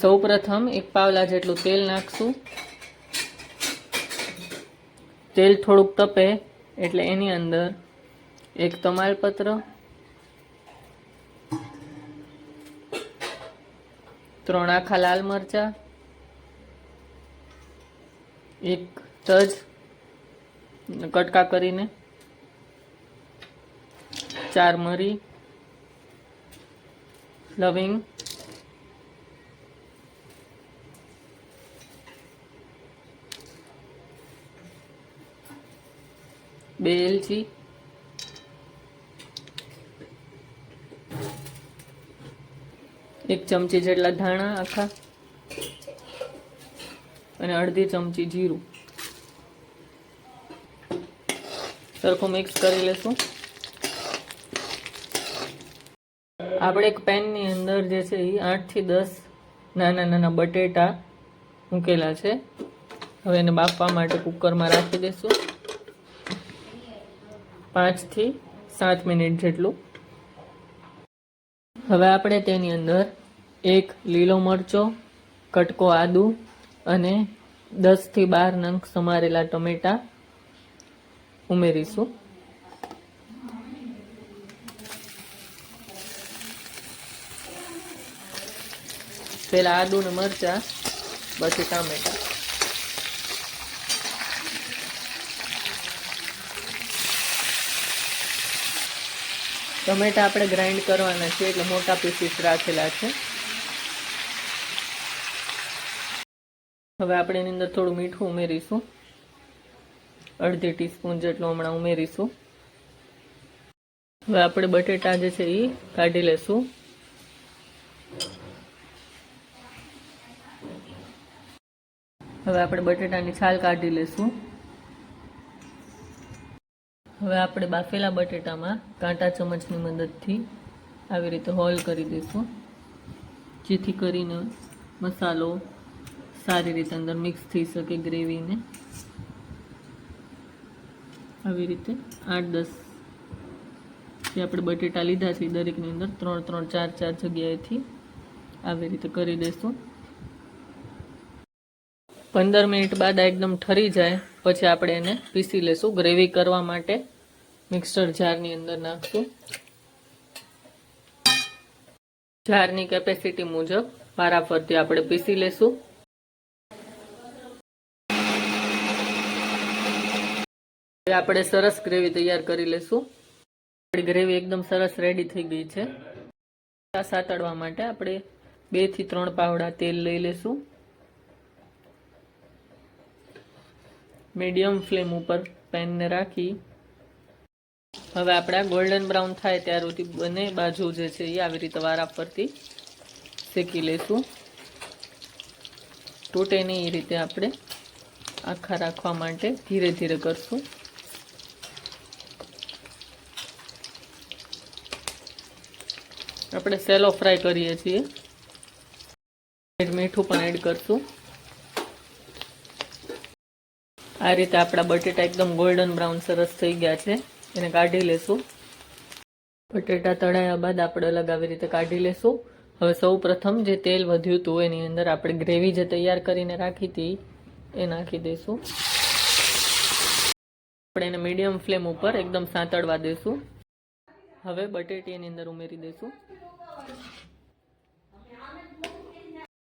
સૌ પ્રથમ એક પાવલા જેટલું તેલ નાખશું. તેલ થોડુંક તપે એટલે એની અંદર એક તમાલપત્ર, ત્રણ આખા લાલ મરચા, એક તજ, કટકા કરીને ચાર મરી, લવિંગ બે એલચી એક ચમચી જેટલા ધાણા આખા. અને અડધી ચમચી જીરું. સરખું મિક્સ કરી લેશું. આપણે એક પેનની અંદર જે છે એ આઠથી દસ નાના નાના બટેટા મૂકેલા છે. હવે એને બાફવા માટે કુકરમાં રાખી દઈશું. પાંચથી સાત મિનિટ જેટલું. હવે આપણે તેની અંદર એક લીલો મરચો, કટકો આદુ અને દસથી બાર નંગ સમારેલા ટમેટા ઉમેરીશું. પેલા આદુ ને મરચા, પછી ટામેટા. ટમેટા આપણે ગ્રાઇન્ડ કરવાના છે એટલે મોટા પીસીસ રાખેલા છે. હવે આપણે એની અંદર થોડું મીઠું ઉમેરીશું. અડધી ટીસ્પૂન જેટલું હમણાં ઉમેરીશું. હવે આપણે બટેટા જે છે એ કાઢી લેશું. હવે આપણે બટેટાની છાલ કાઢી લેશું. હવે આપણે બાફેલા બટેટામાં કાંટા ચમચની મદદથી આવી રીતે હોલ કરી દઈશું. જેથી કરીને મસાલો સારી રીતે અંદર મિક્સ થઈ શકે ગ્રેવીને. આવી રીતે આઠ દસ જે આપણે બટેટા લીધા છે દરેકની અંદર ત્રણ ત્રણ ચાર ચાર જગ્યાએથી આવી રીતે કરી દઈશું. પંદર મિનિટ બાદ એકદમ ઠરી જાય. પછી આપણે એને પીસી લેશું ગ્રેવી કરવા માટે. મિક્સર જારની અંદર નાખશું. જારની કેપેસિટી મુજબ વારાફરતી આપણે પીસી લેશું. આપણે સરસ ગ્રેવી તૈયાર કરી લેશું. આપણી ગ્રેવી એકદમ સરસ રેડી થઈ ગઈ છે. આ સાતડવા માટે આપણે બેથી ત્રણ પાવડા તેલ લઈ લેશું. મીડિયમ ફ્લેમ ઉપર પેનને રાખી. હવે આપણે ગોલ્ડન બ્રાઉન થાય ત્યાર સુધી બંને બાજુ જે છે એ આવી રીતે વારા પરથી શેકી લેશું. તૂટે નહીં એ રીતે આપણે આખા રાખવા માટે ધીરે ધીરે કરશું. આપણે સેલો ફ્રાય કરીએ છીએ. મીઠું પણ એડ કરશું. આ રીતે આપણા બટેટા એકદમ ગોલ્ડન બ્રાઉન સરસ થઈ ગયા છે. એને કાઢી લેશું. બટેટા તળાયા બાદ આપણે અલગ આવી રીતે કાઢી લેશું. હવે સૌ પ્રથમ જે તેલ વધ્યું હતું એની અંદર આપણે ગ્રેવી જે તૈયાર કરીને રાખી હતી, એ નાખી દઈશું. આપણે એને મીડિયમ ફ્લેમ ઉપર એકદમ સાંતળવા દઈશું. હવે બટેટી એની અંદર ઉમેરી દઈશું.